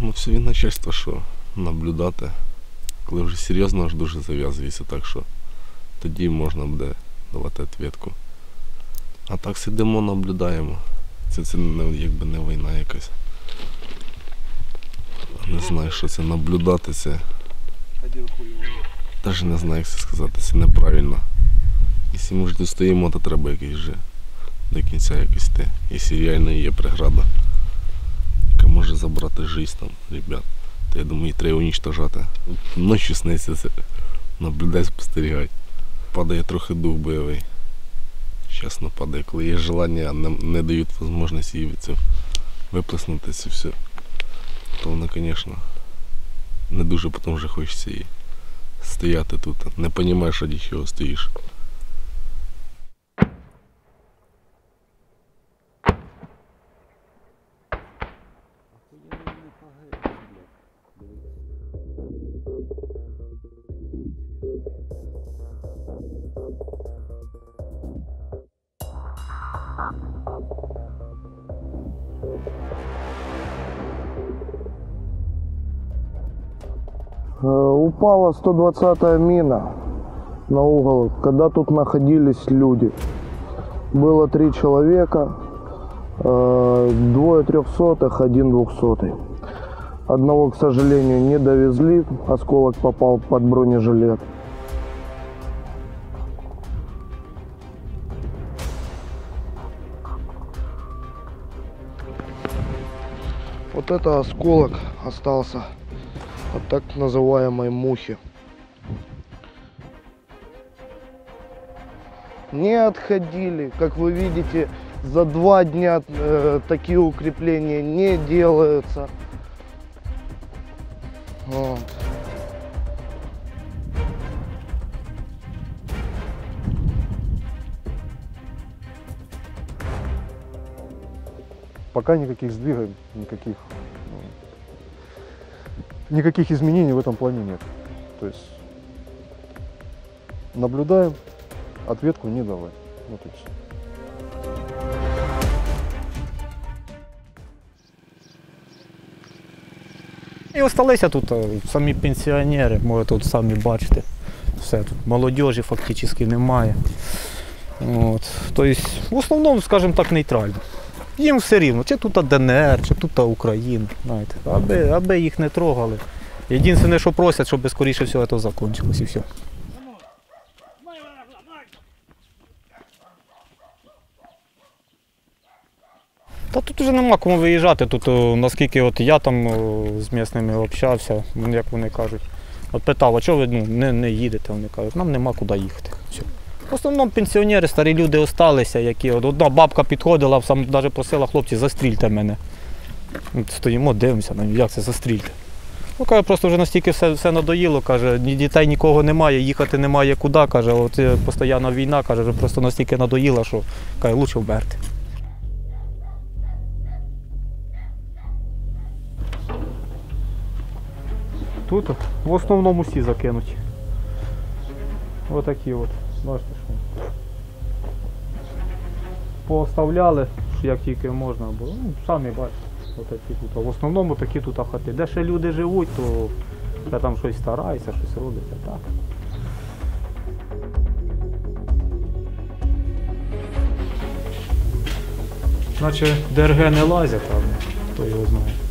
Ну, все від начальства, що наблюдати. Коли вже серйозно аж дуже зав'язується, так що тоді можна буде давати відповідку. А так сидимо, наблюдаємо. Це, це не, якби не війна якась. Не знаю, що це наблюдати, це. Навіть не знаю, як це сказати, це неправильно. Якщо ми ж стоїмо, то треба якийсь вже до кінця якось йти. Якщо реально є преграда, яка може забрати життя там, ребят, то я думаю, її треба уничтожати. Ночі сниться це. Наблюдай, спостерігай. Падає трохи дух бойовий. Чесно падає, коли є желання, а не, дають можливості її це виплеснутися все. То воно, звісно, не дуже потім вже хочеться і стояти тут. Не розумієш, раді чого стоїш. Упала 120-я мина на угол, когда тут находились люди. Было три человека, э, двое трехсотых, один двухсотый. Одного, к сожалению, не довезли, осколок попал под бронежилет. Вот это осколок остался от так называемой мухи. Не отходили, как вы видите, за два дня э, такие укрепления не делаются. Вот. Пока никаких сдвигов, никаких, ну, никаких изменений в этом плане нет. То есть наблюдаем, ответку не давать. Вот и все. І осталися тут е, самі пенсіонери, можете тут самі бачите. Все тут молодіжі фактично немає. От. Тобто, в основному, скажімо так, нейтрально. Їм все рівно, чи тут ДНР, чи тут Україна. Знаєте, аби, аби їх не трогали. Єдине, що просять, щоб скоріше всього це закінчилось і все. Та тут вже нема кому виїжджати. Тут, о, наскільки от я там о, з місними общався, як вони кажуть, от питав, а чого ви ну, не, не їдете? Вони кажуть, нам нема куди їхати. В основному пенсіонери, старі люди осталися, які от одна бабка підходила, сам навіть просила хлопці, застрільте мене. Стоїмо, дивимося, ну як це застрільте. Ну, каже, просто вже настільки все, все надоїло, каже, дітей нікого немає, їхати немає куди, каже, от е, постійна війна, каже, вже просто настільки надоїла, що каже, лучше вмерти. Тут в основному всі закинуті. Отакі от. Бачите, що. Пооставляли, як тільки можна було. Ну, самі бачите, отакі тут. В основному такі тут хати. Де ще люди живуть, то вже там щось старається, щось робиться. Так. Наче ДРГ не лазять, але хто його знає.